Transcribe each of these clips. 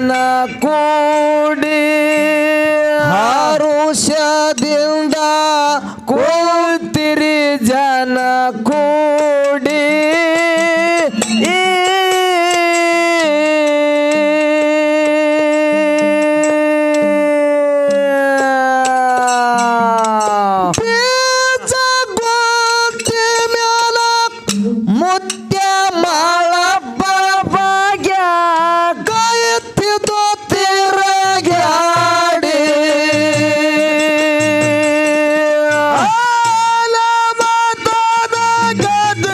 ಜನ ಕೂಡಿ ಆರುಷದಿಂದ ಕೂ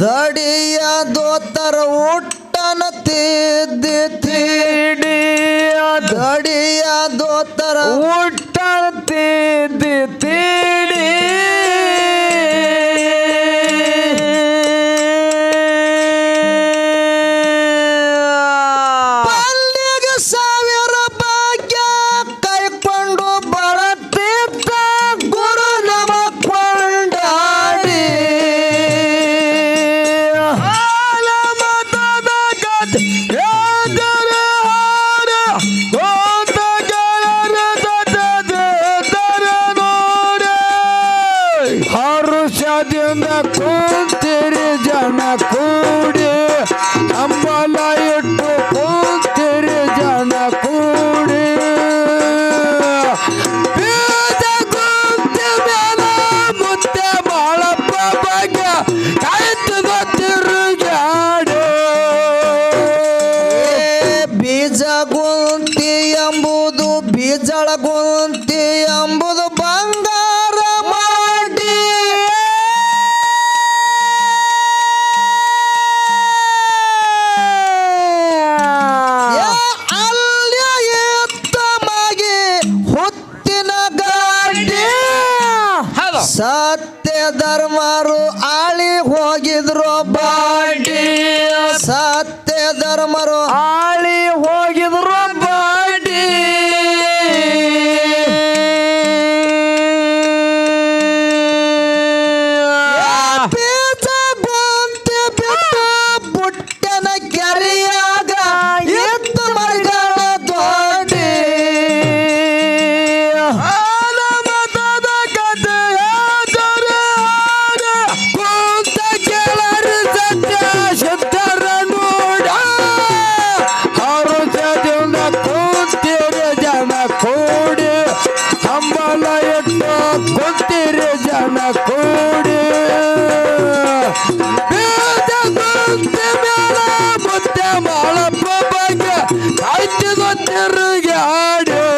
ದಡಿಯ ದೋತರ ಊಟನ ತಿದ್ದಿ ತಿಡಿಯ ದಡಿಯ ದೋತರ ಊಟನ ತಿದ್ದಿ ತಿಡಿ. ರಾಜ್ಯದ ಸತ್ಯ ಧರ್ಮರು ಆಳಿ ಹೋಗಿದ್ರು ಬಾಡಿ ಸತ್ಯ ಧರ್ಮರು ಆಳಿ ಹೋಗಿ ತಿರುಗಾಡಿ ಏ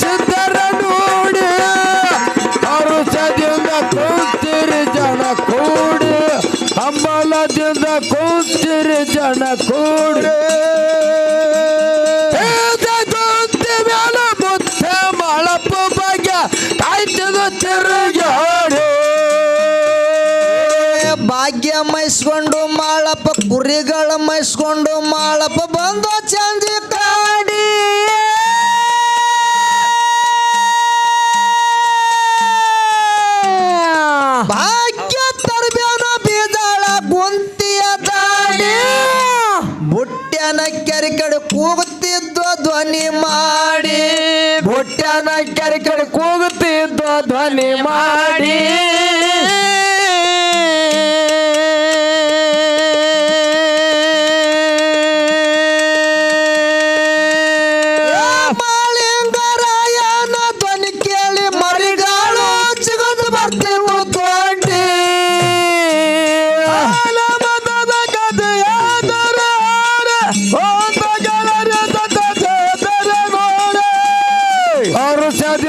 ಸಿದ್ಧರ ನೋಡಿ ಹರುಷದಿಂದ ಕೂತಿರಿ ಜನ ಕೂಡಿ ಕುಂತಿ ಮ್ಯಾಲ ಮುತ್ತ ಮಳಪ ಬಗ್ಗೆ ಕಾಯ್ತದ ತಿರುಗಾಡಿ ಮೈಸ್ಕೊಂಡು ಮಾಳಪ್ಪ ಕುರಿಗಳ ಮೈಸ್ಕೊಂಡು ಮಾಳಪ್ಪ ಬಂದು ಚಂದಿ ಕಾಡಿ. ಭಾಗ್ಯ ತರ್ಬೇನ ಬೀದಾಳ ಗುಂತಿಯ ದಾಡಿ ಬುಟ್ಟ್ಯನ ಕೆರೆ ಕಡೆ ಕೂಗುತ್ತಿದ್ದು ಧ್ವನಿ ಮಾಡಿ. ಬುಟ್ಟ್ಯನ ಕೆರೆ ಕಡೆ ಕೂಗುತ್ತಿದ್ದ ಧ್ವನಿ ಮಾಡಿ.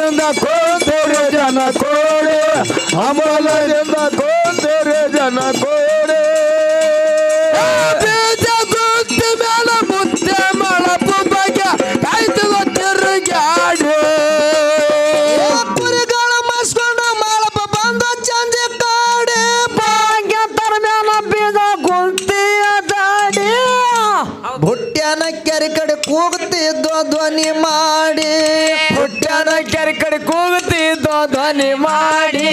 ಹರುಷದಿಂದ ಕೂತಿರಿ ಜನ ಕೋಡಿ. ಅಮಲದಿಂದ ಕೂತಿರಿ ಜನ ಕೋಡಿ. ಬೀಜ ಗುಂತಿ ಮೇಲೆ ಮುತ್ತೆ ಮಳಪು ಬಗ್ಗೆ ಕಾಯ್ತು ತಿರುಗಾಡಿ ಕುರಿಗಳ ಮಸ್ಕೊಂಡು ಮಾಳಪ್ಪ ಬಂದ ಚಂದಿ ಕಾಡಿ. ಭಾಗ್ಯ ಬೀಜ ಗುಂತಿಯ ದಾಡಿ. ಬುಟ್ಟ್ಯನ ಕೆರೆ ಕಡೆ ಕೂಗುತ್ತಿದ್ದು ಧ್ವನಿ ಮಾಡಿ. ಕೆರೆ ಕಡೆ ಕೂಗುತ್ತಿದ್ದೋ ಧ್ವನಿ ಮಾಡಿ.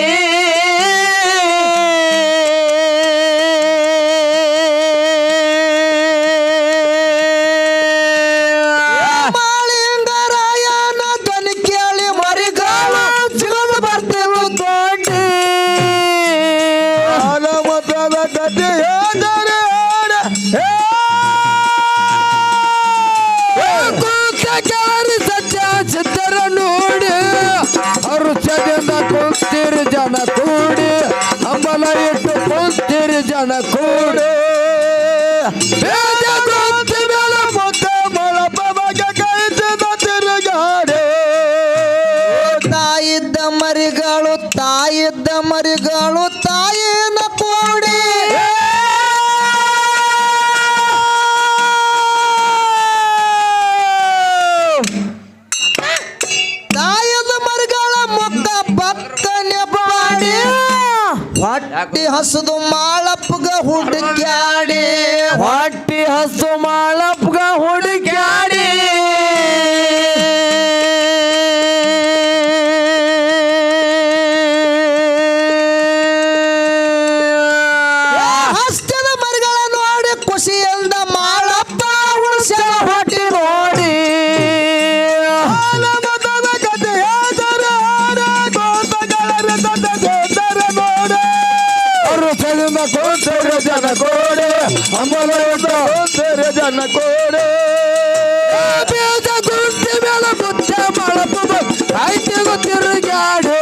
Go, ಧ್ವನಿ ಕೇಳಿ. ಜನ ಕೂಡಿ. ತಾಯಿದ್ದ ಮರಿಗಳು ತಾಯಿದ್ದ ಮರಿಗಳು ತಾಯಿನ ಕೂಡಿ. ಹೊಟ್ಟಿ ಹಸದು ಮಾಳಪ್ಪಗ ಹುಡುಕ್ಯಾಡಿ. ಹೊಟ್ಟಿ ಹಸು ಮಾಳಪ್ಗ ಹುಡುಕ್ಯಾಡಿ. ಕೋಡೆ ಬೀಜ ಕುಂತಿ ಮೇಲೆ ಐತಿ ಆಯ್ತಿಗೂ ತಿರುಗಾಡೆ